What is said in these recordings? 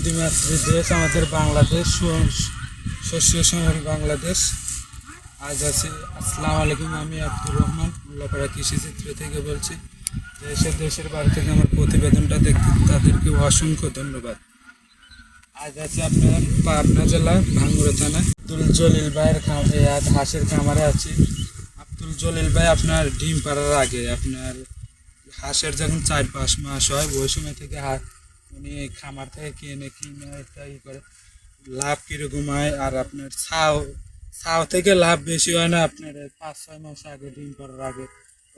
মাতৃ দেশ আমাদের বাংলাদেশ শস্য সমর বাংলাদেশ। আজ আছি, আসসালামু আলাইকুম, আমি আব্দুর রহমান উল্লাপাড়া কৃষি চিত্র থেকে বলছি। দেশের দেশের বাড়ি থেকে আমার প্রতিবেদনটা দেখতে তাদেরকে অসংখ্য ধন্যবাদ। আজ আছে আপনার পাবনা জেলা ভাঙ্গুড়া থানা আব্দুল জলিল ভাইয়ের খাম এই আজ হাঁসের খামারে আছি। আব্দুল জলিল ভাই, আপনার ডিম পাড়ার আগে আপনার হাঁসের যখন চার পাঁচ মাস হয়, ওই সময় থেকে হাঁস উনি খামার থেকে কিনে কিনে একটা ই করে লাভ কীরকম হয় আর আপনার ছাও ছাও থেকে লাভ বেশি হয় না, আপনার পাঁচ, ছয় মাস আগে ডিম করার আগে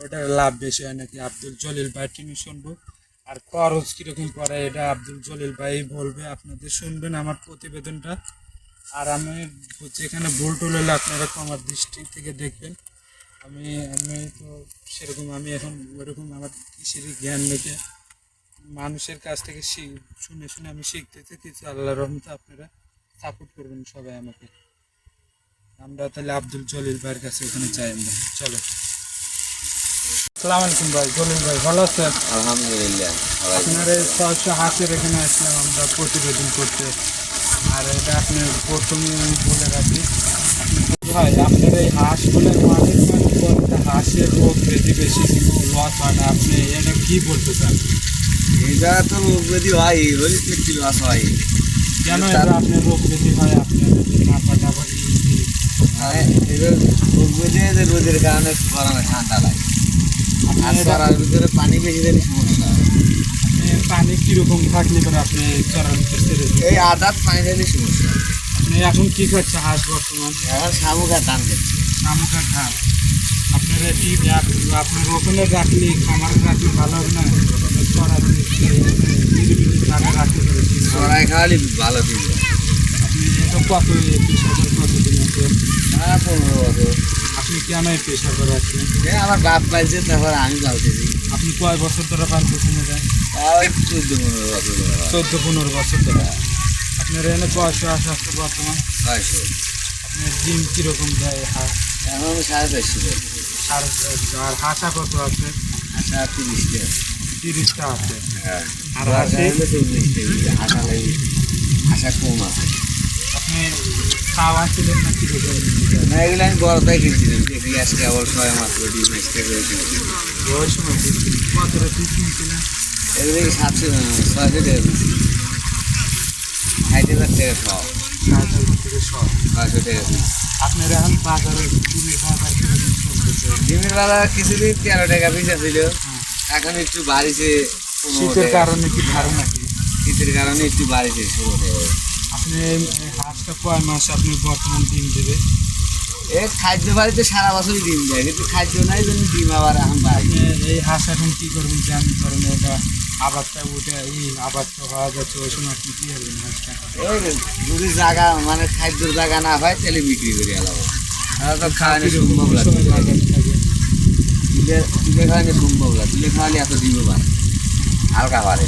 ওটার লাভ বেশি হয় নাকি? আব্দুল জলিল ভাই, তিনি শুনব। আর খরচ কীরকম পড়ে এটা আব্দুল জলিল ভাই বলবে, আপনাদের শুনবেন আমার প্রতিবেদনটা। আর আমি যেখানে ভুল টুল হলে আপনারা আমার দৃষ্টি থেকে দেখবেন। আমি আমি তো সেরকম, আমি এখন ওরকম আমার কৃষির জ্ঞান রেখে মানুষের কাছ থেকে শুনে শুনে আমি শিখতেছি কিছু আল্লাহ রহমতে আপনারা সাপোর্ট করবেন সবাই আমাকে। আমরা তাহলে আব্দুল জলিল ভাইয়ের কাছে ওখানে চাই আমরা। চলো। আলাইকুম ভাই জলিল ভাই ভালো আছেন? আলহামদুলিল্লাহ আপনার এই ছয়শো হাঁসের এখানে আসলাম আমরা প্রতিবেদন করতে। আর এটা আপনি প্রথমে আমি বলে রাখি। ভাই আপনার এই হাঁসগুলো মাঠের মানে বলতে হাঁসের রোগ বেশি বেশি লস হয় না। আপনি এটা কি বলতে চান? এটা তো রোগ ব্যাধি হয় হলে তো একটু হয়। কেন এটা আপনার রোগ বেশি হয় আপনার নাপা টাপা রোগ ব্যাধি রোদের কারণে গরমে ঠান্ডা লাগে। আর ভিতরে পানি বেশি দিলে সমস্যা হয়। পানি কীরকম থাকলে পরে আপনি চড়ার ভিতর ছেড়ে এই আদাত পানি দিলে সমস্যা আপনি এখন কি করছে হাঁস বর্তমান? শামুক আর টান করছে শামুকার ধান। আপনার এটি আপ- আপনার ওখানে রাখলে খামার রাখলে ভালো হবে না? খাওয়ালে ভালো দিন। আপনি এটা কত আছে? হ্যাঁ পনেরো বছর। আপনি কেন পেশা করে আছেন? এই আমার বাপ পাইছে তারপর আমি পালতেছি আপনি কয় বছর ধরে পারতেছেন এটা? চোদ্দ পনেরো বছর চোদ্দ পনেরো বছর ধরে। আপনার বয়স আসে আসতে বর্তমান? ছয়শো। আপনার ডিম কীরকম দেয় এখন সাড়ে চারশো চারশো আর হাঁসা কত আছে? আচ্ছা তিরিশটা। তিরিশটা আছে। হ্যাঁ। আর আর হাসি? হাসি লাগে আশা কম আছে। আপনি খাওয়া ছিলেন না কীরকম না এগুলো আমি বড়টাই কিনছিলাম দেখি আজকে আবার ছয় মাস করে ডিম আজকে করে কিনছি ওই সময় কত পিস কিনছিলেন? এগুলো সাতশো ছয়শো টাকা ষাট হাজার টাকা খাওয়া ষাট হাজার থেকে সব ছয়শো টাকা পিস। আপনার এখন বাজারে ডিমের বাজার ডিমের বেলা কিছুদিন তেরো টাকা পিস ছিল। এখন একটু বাড়িছে শীতের কারণে কি ধারণা নাকি শীতের কারণে একটু বাড়িছে আপনি হাঁসটা কয় মাস আপনি বর্তমান ডিম দেবে এ খাদ্য বাড়িতে সারা বছরই ডিম দেয় কিন্তু খাদ্য নাই জন্য ডিম আবার এখন বাড়ি। এই হাঁস এখন কি করবেন জান ধরেন এটা আবারটা উঠে এই আবারটা হওয়া যাচ্ছে ওই সময় আপনি কি করবেন হাঁসটা? এই যদি জায়গা মানে খাদ্যর জায়গা না হয় তাহলে বিক্রি করে আলাদা। তো খাওয়ানো সম্ভব লাগে? তুলে তুলে খাওয়ানো সম্ভব লাগে তুলে খাওয়ালে এত ডিম পারে হালকা পারে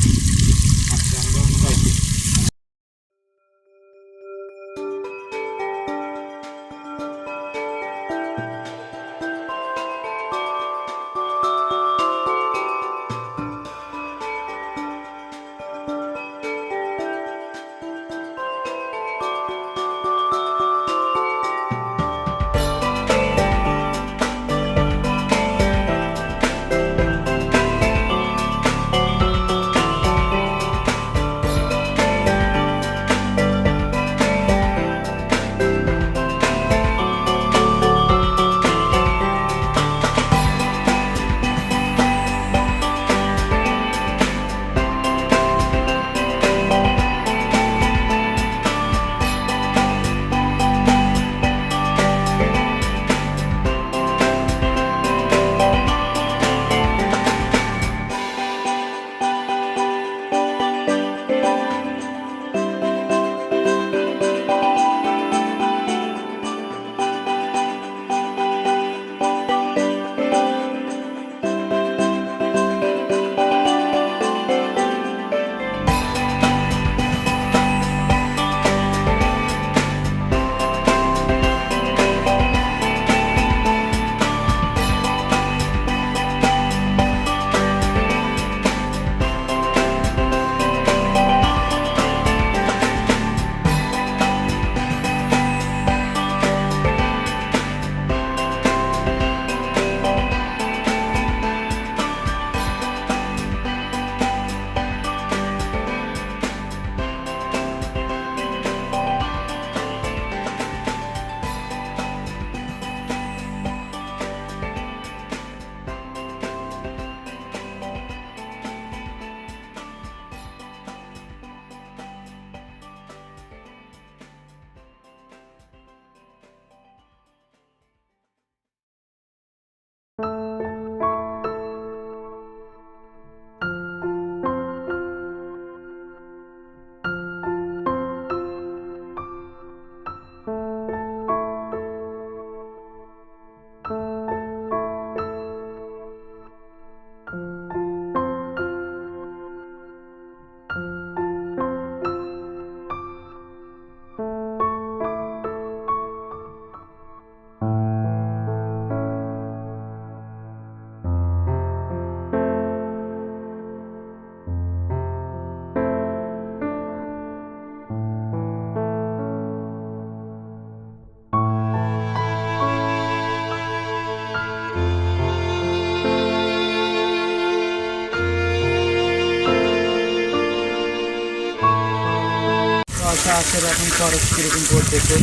চাষের এখন খরচ কীরকম পড়তেছে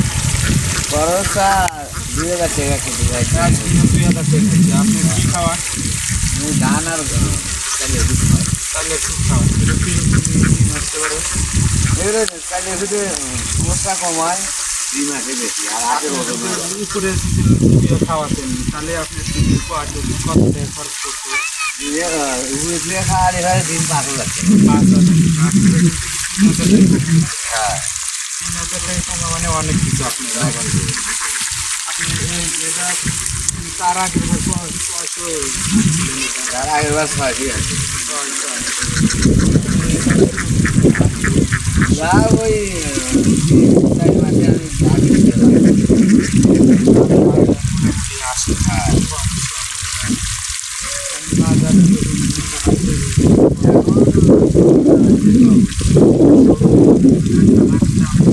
খরচটা দুই হাজার টাকা কেজি ভাই। দুই হাজার টাকা হচ্ছে। আপনি কি খাওয়ান? আমি ধান আর চালিয়ে আসতে পারে? এগুলো সমস্যা কম হয় দুই মাসে বেশি আর আগে। উপরে খাওয়াতেন তাহলে আপনি দিনে কত টাকা খরচ করতে? খাওয়ালে দিন পাঁচ হাজার টাকা। পাঁচ হাজার টাকা হ্যাঁ। টাকা মানে অনেক কিছু আপনার আবার আপনি এই যেটা তার আগের বছর ছয়শো যা কিনতে আসে হ্যাঁ বাজার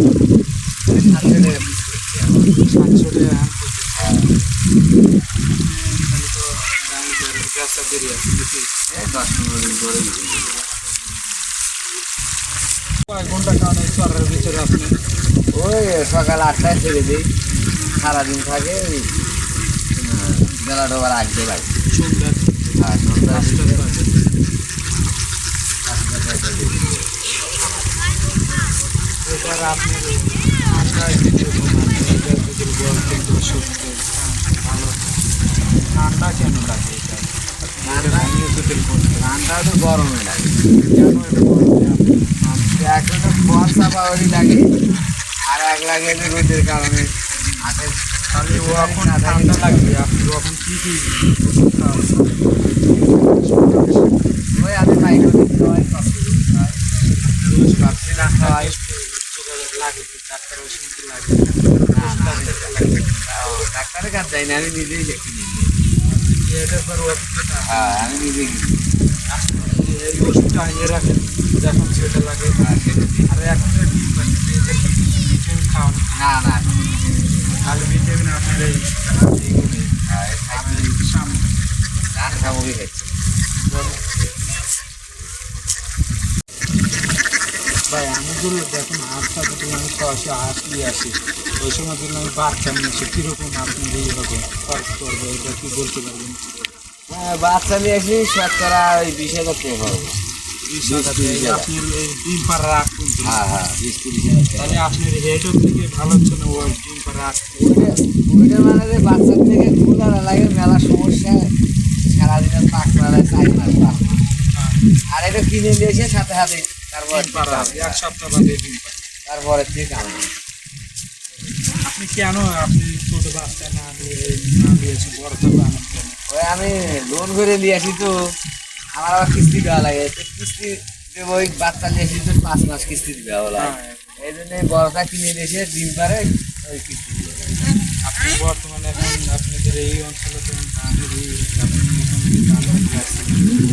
সাতশো টাকা পিস করছি এখন। সাতশো টাকা আম করতে হ্যাঁ তাহলে তো দামি করে ব্যবসা দেরি আছে বেশি এই দশ পনেরো দিন করে বিক্রি করব। কয়েক ঘণ্টা কারণে চরের ভিতরে আপনি ওই সকাল আটটায় ছেড়ে দিই। সারাদিন থাকে ওই বেলা ডোবার আগে ভাই সত্যি ঠান্ডা কেন লাগে ঠান্ডা? তো গরমে লাগে। কেন এটা গরমে আপনি একটা বর্ষা পাওয়ারই লাগে। আর এক লাগে রোদের কারণে হাতের তাহলে ও এখন ঠান্ডা লাগবে। আপনি এখন কি কি? ওই আমি হয় হয় রোজ ভাবছি না খাওয়াই লাগে ডাক্তার ওষুধ লাগে। ডাক্তারের কাছে যাই না আমি নিজেই দেখি হ্যাঁ আমি নিজেই কিনি এই ওষুধটা আনিয়ে রাখেন যখন লাগে। আর সেটা দিই। আর এখন খাওয়ান না না। তাহলে ভিটামিন আপনার এই হ্যাঁ, এই সামনে ধান সামগ্রী ভাই আমি বলল দেখুন হাঁসটা যদি আমি হাঁস নিয়ে আসি ওই সময় যদি আমি বাচ্চা নিয়ে আসি কীরকম আপনি এইভাবে খরচ করব এটা কি বলতে পারবেন হ্যাঁ, বাচ্চা নিয়ে আসি শতকরা ওই বিশ হাজার টাকা আপনার এই ডিম পাড়া রাখুন হ্যাঁ হ্যাঁ বিশ তিরিশ তাহলে আপনার হেডও থেকে ভালো হচ্ছে না ওই ডিম পাড়া রাখতে ওইটা মানে যে বাচ্চার থেকে লাগে মেলা সমস্যা। সারাদিনের পাক মেলায় চাই। হ্যাঁ, আর এটা কিনে নিয়ে এসে সাথে সাথে তারপর এক সপ্তাহ বাদে ডিম পাড়া তারপরে কাম আপনি কেন আপনি ছোট বাচ্চা না দিয়ে না দিয়েছে বড় থাকবে ওই আমি লোন করে নিয়ে আসি তো। আমার আবার কিস্তি দেওয়া লাগে। কিস্তি দেবো ওই বাচ্চা নিয়ে আসি তো পাঁচ মাস কিস্তি দেওয়া লাগে। হ্যাঁ, এই জন্য বড়টা কিনে নিয়ে এসে ডিম পারে ওই কিস্তি দেয়। আপনি বর্তমানে এখন আপনাদের এই অঞ্চলে তো আপনি?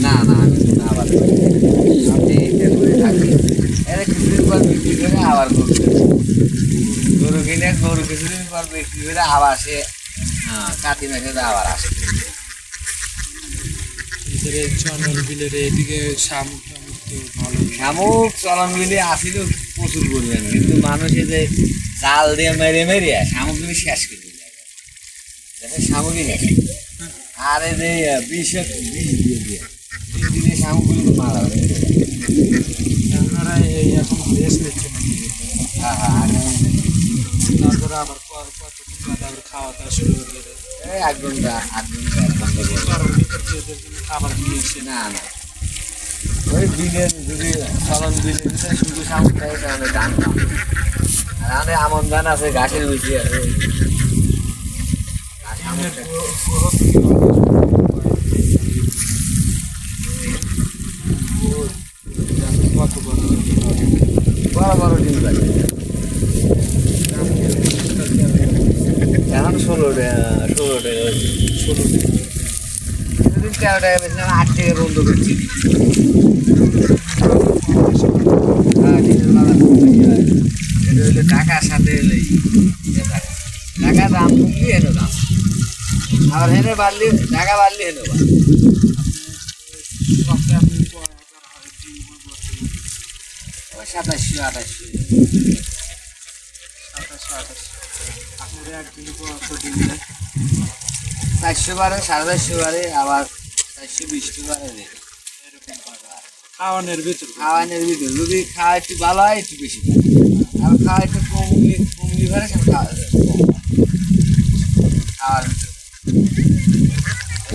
না না আমি না আবার এটা করে থাকি। এটা কিছুদিন পর বিক্রি করে আবার গরু গরু কিনে গরু কিছুদিন পর বিক্রি করে আবার সে হ্যাঁ, কাতি মাসে আবার আসে। এই বিলের এদিকে শামুক টামুক তো ভালো শামুক চলন মিলে আসিল প্রচুর পরিমাণ কিন্তু মানুষে যে জাল দিয়ে মেরে মেরে শামুক গুলি শেষ করে দিল। শামুকই নেই আর এই যে বিষ বিষ দিয়ে দিয়ে বিষ মারা আপনারা এই এখন রেস্ট নিচ্ছেন হ্যাঁ হ্যাঁ তারপরে আবার ক- কতদিন খাওয়া দাওয়া শুরু এই এক ঘণ্টা আট আর শামুক ডিমের থাকে। গ্রো- growth কি হবে? Growth, আপনি কত বড় কি হবে? বড় বড় ডিম পাই এখন ষোলো টাকা ষোলো টাকা হয়েছে। ষোলো দিন। সেদিন তেরো টাকা বেছিলাম আট টাকা বন্ধ করছি টাকার সাথে। টাকা দাম কমলি হেন দাম আবার হেনে বাড়লি টাকা বাড়লি হেন সাতাশশো প্রতিদিন দেয় চারশো বারে সাড়ে চারশো বারে আবার চারশো বিশটি বারে খাওয়ানোর ভিতর খাওয়ানোর ভিতরে। যদি খাওয়া একটু ভালো হয় একটু বেশি আর খাওয়া একটু কমলি কমলি ভারে সে খাওয়া কম। খাওয়ার ভিতরে।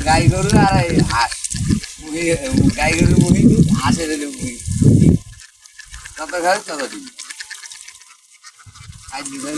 গাই গরু আর এই হাঁস। মুহি গাই গরু মুহি দুধ হাঁসের হলে মুহি যত খাবে তত দিন আজ দিবে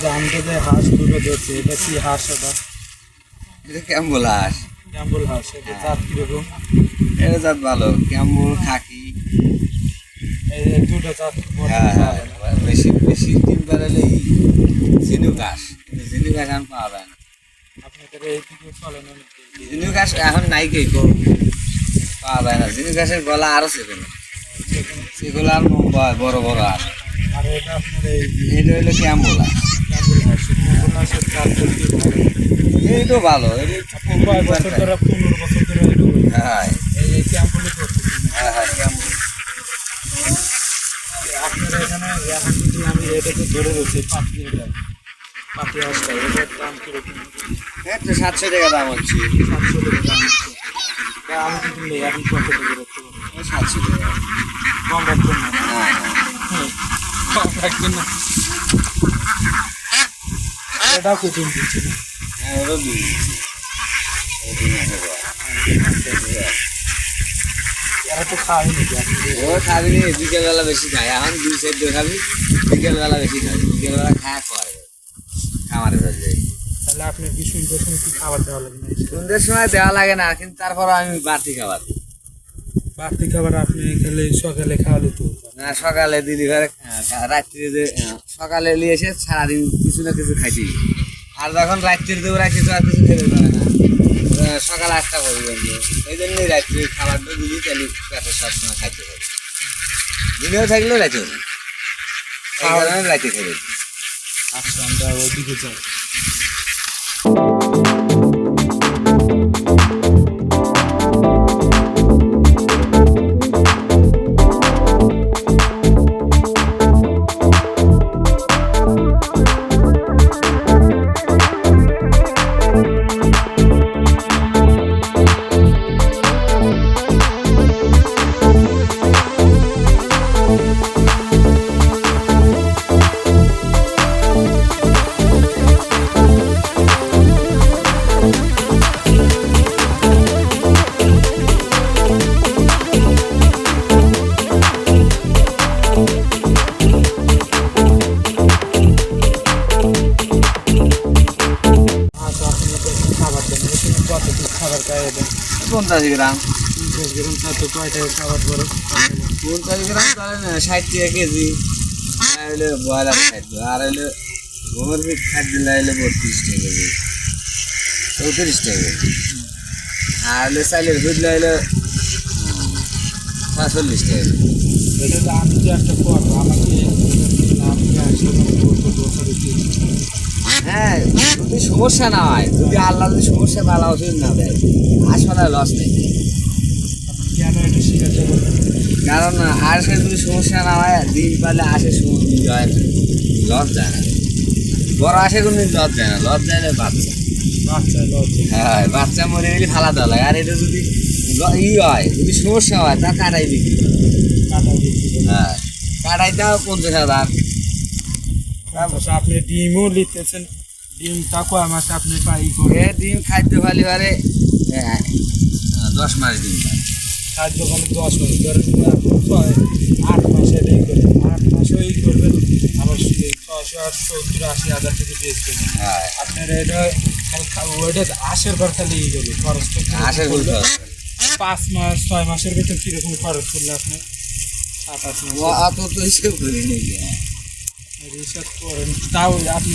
দিবে ভাইয়া জানতে হাঁস দুটো দিচ্ছে এটা কি হাঁস এটা? এটা কেমন হাঁস। ক্যাম্বল হাঁস এটা জাত কীরকম? এটা জাত ভালো কেমন খাকি। দুটো জাত বড় হ্যাঁ। হ্যাঁ বেশি বেশি দিন বেড়ালে ঝিনু ঘাস কিন্তু ঝিনু ঘাস এখন পাওয়া যায় না। আপনাদের এইদিকে চলে না নাকি? ঝিনু ঘাস এখন নাই কে পাওয়া যায় না। ঝিনু ঘাসের গলা আরও সেগুলো। সেগুলো। আর হয়, বড় বড় আর আর এটা আপনার এই এটা হইল ক্যাম্বলা। ক্যাম্বল এই ক্যাম্বল তো ভালো এই বছর ধরে পনেরো বছর ধরে এটা হ্যাঁ। এই ক্যাম্বলই হ্যাঁ হ্যাঁ ক্যাম্বল। আপনার এখানে এখন যদি আমি এটাকে ধরে রয়েছে পাখি এটা পাখি হাঁসটা এটার দাম কীরকম? এই তো সাতশো টাকা দাম হচ্ছে। সাতশো টাকা দাম হচ্ছে। আমি যদি নেই এখন কত টাকা রাখতে পারব সাতশো টাকা। কম রাখবেন না। হ্যাঁ বিকেলবেলা বেশি খায় এখন দুই সাইড খাবি বিকেলবেলা বেশি খাবি বিকেলবেলা খামারে তাহলে কি খাবার না সময় দেওয়া লাগে না কিন্তু তারপর আমি বাড়তি খাবার। বাড়তি খাবার আপনি খেলে সকালে খাওয়ালে তো। না সকালে দিলি ঘরে রাত্রি যে সকালে নিয়ে এসে সারাদিন কিছু না কিছু দিই। আর যখন রাত্রির দেবো রাত্রি তো আর কিছু খেতে পারে না সকাল আটটা করবে এই জন্যই রাত্রি খাবারটা দিলি তাহলে পেটে সবসময় খাইতে পারি দিনেও থাকলেও রাতে হবে। এই কারণে রাতে দিই। আচ্ছা আমরা যাই পঞ্চাশ গ্রাম। পঞ্চাশ গ্রাম তাতে কয় টাকা খাবার পরে? পঞ্চাশ গ্রাম তাহলে না ষাট টাকা কেজি। আর হইলে ব্রয়লার খাদ্য আর হইলে গোবর ফিট খাদ্য হইলে বত্রিশ টাকা কেজি চৌত্রিশ টাকা কেজি। আর হইলে চাইলের ফিটলে হইলে পাঁচচল্লিশ টাকা কেজি। এটা আমি যে একটা করব আমাকে আমি যে একসাথে করব বছরে কি হ্যাঁ যদি সমস্যা না হয় যদি আল্লাহ যদি সমস্যা ভালো ওষুধ না দেয়। হাসপাতালে লস নেই। কারণ আর যদি সমস্যা না হয় দিন পালে আসে সমুদ্র হয় না। লস যায় না। বড় আসে কোনো দিন লস যায় না। লস যায় না বাচ্চা হ্যাঁ বাচ্চা মরে গেলে ফালা দেওয়া লাগে। আর এটা যদি ই হয় যদি সমস্যা হয় তা কাটাই বিক্রি। হ্যাঁ কাটাইটাও পঞ্চাশ হাজার। আপনি ডিমও নিতেছেন। ডিমটা কয় মাসে আপনি পাই করে এ ডিম খাদ্য ফালি পারে। দশ মাস ডিম খাদ্য খালি দশ মাস আপনি ছয় আট মাসে করবেন আট মাসেও ই করবেন আবার ছয়শো আট সত্তর আশি হাজার থেকে বেচবেন হ্যাঁ। আপনার এটা খালি ওইটা আশের পর খালি করবে কীরকম আসে বলতে পাঁচ মাস ছয় মাসের ভিতর কীরকম খরচ করলে আপনি? সাত আট মাস। অত তো হিসেব করি নাকি করেন। তাও আপনি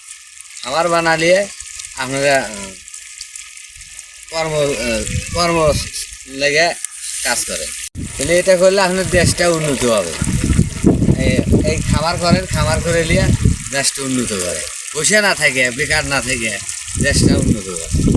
খামার বানালিয়ে আপনারা কর্ম কর্ম লেগে কাজ করে। তাহলে এটা করলে আপনার দেশটা উন্নত হবে। এই- এই খামার করেন, খামার করে নিয়ে দেশটা উন্নত করে। বসে না থাকে, বেকার না থাকে, দেশটা উন্নত করে।